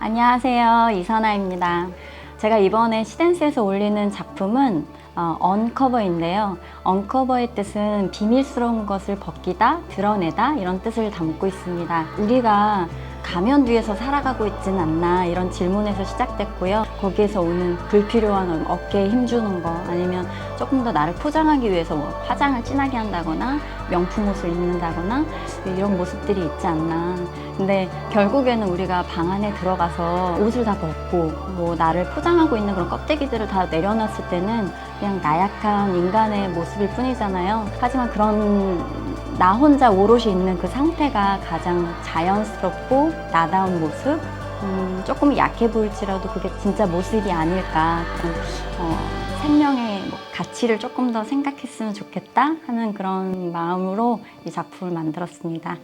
안녕하세요. 이선아입니다. 제가 이번에 시댄스에서 올리는 작품은 어, 언커버인데요. 언커버의 뜻은 비밀스러운 것을 벗기다, 드러내다 이런 뜻을 담고 있습니다. 우리가 가면 뒤에서 살아가고 있진 않나 이런 질문에서 시작됐고요. 거기에서 오는 불필요한 어깨에 힘주는 거 아니면 조금 더 나를 포장하기 위해서 뭐 화장을 진하게 한다거나 명품 옷을 입는다거나 이런 모습들이 있지 않나. 근데 결국에는 우리가 방 안에 들어가서 옷을 다 벗고 뭐 나를 포장하고 있는 그런 껍데기들을 다 내려놨을 때는 그냥 나약한 인간의 모습일 뿐이잖아요. 하지만 그런 나 혼자 오롯이 있는 그 상태가 가장 자연스럽고 나다운 모습? 음, 조금 약해 보일지라도 그게 진짜 모습이 아닐까. 어, 생명의 뭐 가치를 조금 더 생각했으면 좋겠다 하는 그런 마음으로 이 작품을 만들었습니다.